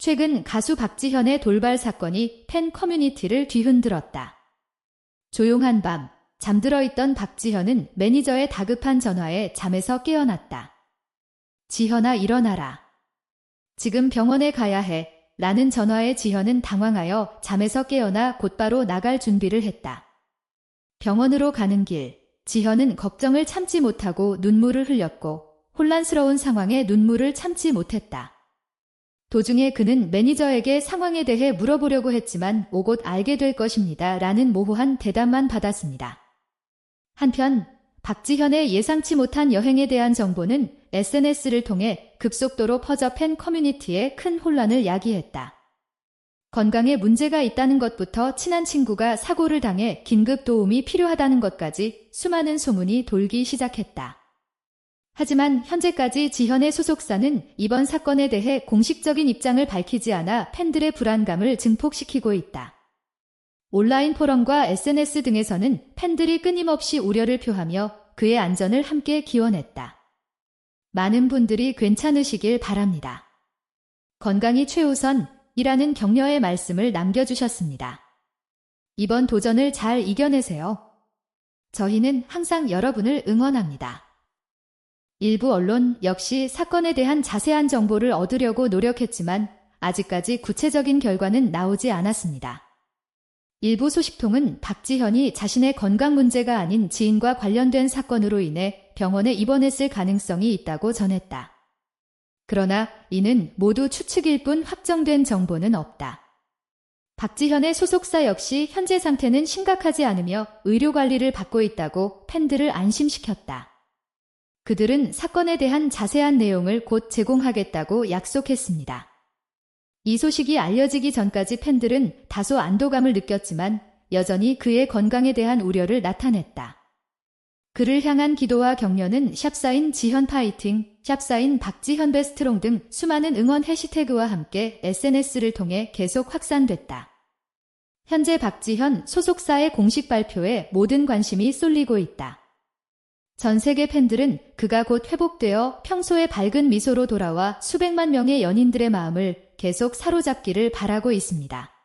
최근 가수 박지현의 돌발 사건이 팬 커뮤니티를 뒤흔들었다. 조용한 밤, 잠들어 있던 박지현은 매니저의 다급한 전화에 잠에서 깨어났다. 지현아 일어나라. 지금 병원에 가야 해. 라는 전화에 지현은 당황하여 잠에서 깨어나 곧바로 나갈 준비를 했다. 병원으로 가는 길, 지현은 걱정을 참지 못하고 눈물을 흘렸고 혼란스러운 상황에 눈물을 참지 못했다. 도중에 그는 매니저에게 상황에 대해 물어보려고 했지만 오곧 알게 될 것입니다. 라는 모호한 대답만 받았습니다. 한편 박지현의 예상치 못한 여행에 대한 정보는 SNS를 통해 급속도로 퍼져 팬 커뮤니티에 큰 혼란을 야기했다. 건강에 문제가 있다는 것부터 친한 친구가 사고를 당해 긴급 도움이 필요하다는 것까지 수많은 소문이 돌기 시작했다. 하지만 현재까지 지현의 소속사는 이번 사건에 대해 공식적인 입장을 밝히지 않아 팬들의 불안감을 증폭시키고 있다. 온라인 포럼과 SNS 등에서는 팬들이 끊임없이 우려를 표하며 그의 안전을 함께 기원했다. 많은 분들이 괜찮으시길 바랍니다. 건강이 최우선이라는 격려의 말씀을 남겨주셨습니다. 이번 도전을 잘 이겨내세요. 저희는 항상 여러분을 응원합니다. 일부 언론 역시 사건에 대한 자세한 정보를 얻으려고 노력했지만 아직까지 구체적인 결과는 나오지 않았습니다. 일부 소식통은 박지현이 자신의 건강 문제가 아닌 지인과 관련된 사건으로 인해 병원에 입원했을 가능성이 있다고 전했다. 그러나 이는 모두 추측일 뿐 확정된 정보는 없다. 박지현의 소속사 역시 현재 상태는 심각하지 않으며 의료 관리를 받고 있다고 팬들을 안심시켰다. 그들은 사건에 대한 자세한 내용을 곧 제공하겠다고 약속했습니다. 이 소식이 알려지기 전까지 팬들은 다소 안도감을 느꼈지만 여전히 그의 건강에 대한 우려를 나타냈다. 그를 향한 기도와 격려는 샵사인 지현 파이팅, 샵사인 박지현 베스트롱 등 수많은 응원 해시태그와 함께 SNS를 통해 계속 확산됐다. 현재 박지현 소속사의 공식 발표에 모든 관심이 쏠리고 있다. 전 세계 팬들은 그가 곧 회복되어 평소의 밝은 미소로 돌아와 수백만 명의 연인들의 마음을 계속 사로잡기를 바라고 있습니다.